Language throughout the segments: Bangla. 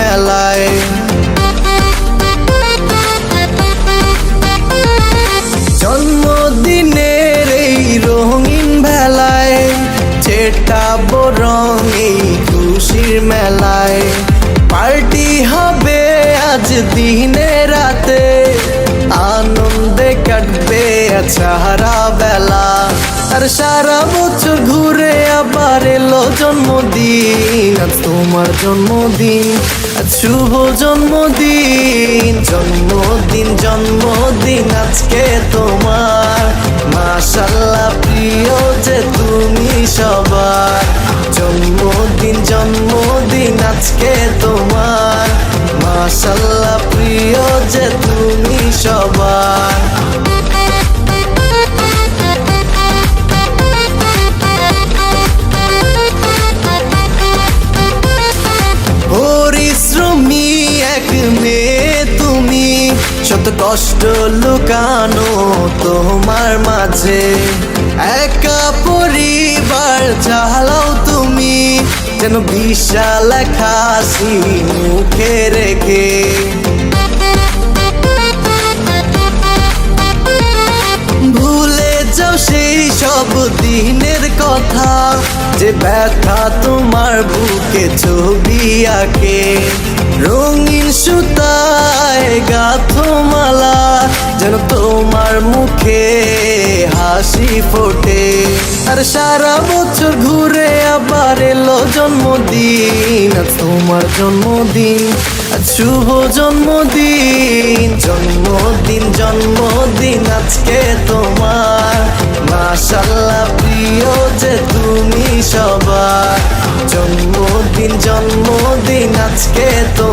মেলায় জন্মদিনের এই রঙিন বেলায় যেটা বরং এই খুশির মেলায়। পার্টি হবে আজ দিনে রাতে, আনন্দে কাটবে সারা বেলা। আর সারা বছর ঘুরে আবার এলো জন্মদিন, আজ তোমার জন্মদিন, আজ শুভ জন্মদিন জন্মদিন জন্মদিন আজকে তোমার। মাশাল্লাহ প্রিয় যে তুমি সবার। জন্মদিন জন্মদিন আজকে তোমার। মাশাল্লাহ প্রিয় যে তুমি সবার। কষ্ট লুকানো তোমার মাঝে। একা পরিবার চালাও তুমি, যেন বিশাল হাসি মুখে রেখে। ভুলে যাও সেই সব দিনের কথা, যে ব্যথা তোমার বুকে ছবি আঁকে। রঙিন সুতায় তোমার মুখে হাসি ফোটে। আর সারা বছর ঘুরে আবার এলো জন্মদিন তোমার জন্মদিন শুভ জন্মদিন জন্মদিন জন্মদিন আজকে তোমার। মাশাল্লাহ প্রিয় যে তুমি সবার। জন্মদিন জন্মদিন আজকে তোমার।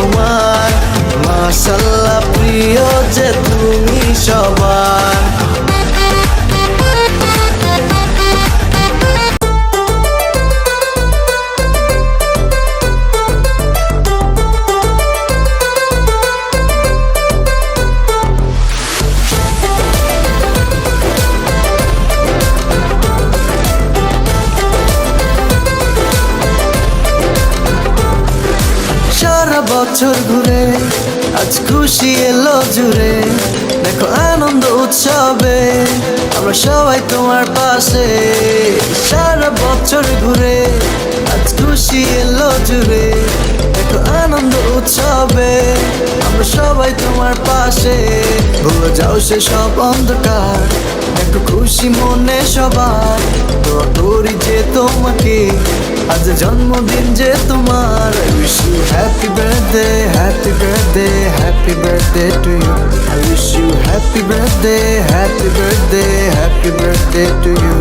বছর ঘুরে, আজ খুশি এলো জুড়ে। দেখো আনন্দ উৎসবে, আমরা সবাই তোমার পাশে। সারা বছর ঘুরে, আজ খুশি এলো জুড়ে। দেখো আনন্দ উৎসবে, আমরা সবাই তোমার পাশে। ভুলে যাও সে সব অন্ধকার, দেখো খুশি মনে সবার। দোয়া করি যে তোমাকে আজ জন্মদিন যে তোমার wish you happy birthday happy birthday happy birthday to you I wish you happy birthday happy birthday happy birthday to you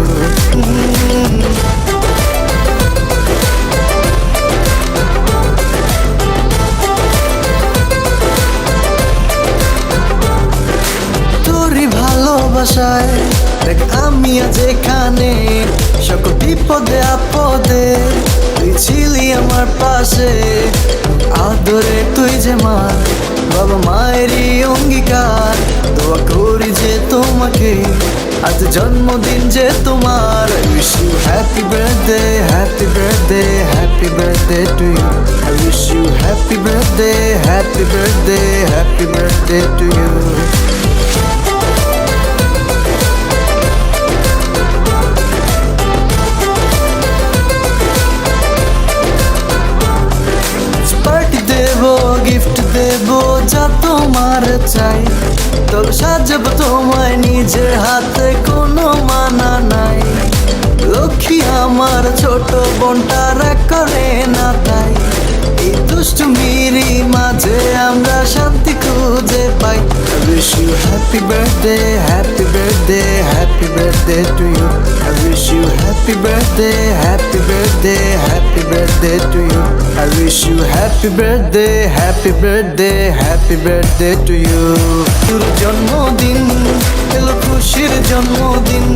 ভালোবাসায়, দেখ আমি এখানে। সকল বিপদে, আপদে, তুই ছিলি আমার পাশে। আদরে তুই যে মা বাবা মায়েরই অঙ্গীকার। দোয়া করি যে তোমাকে, আজ জন্মদিন যে তোমার। Wish you happy birthday happy birthday happy birthday to you I wish you happy birthday happy birthday happy birthday to you দেব যা তোমার চাই। তোর সাজব তোমায় নিজের হাতে কোনো মানা নাই। লক্ষ্মী আমার ছোট বোনটা করে না তাই। দুষ্টুমিরি মাঝে আমরা শান্তি খুঁজে পাই I wish you happy birthday, happy birthday, happy birthday to you. I wish you happy birthday, happy birthday, happy birthday to you. I wish you happy birthday, happy birthday, happy birthday to you. তোর জন্মদিন এলো খুশির জন্মদিন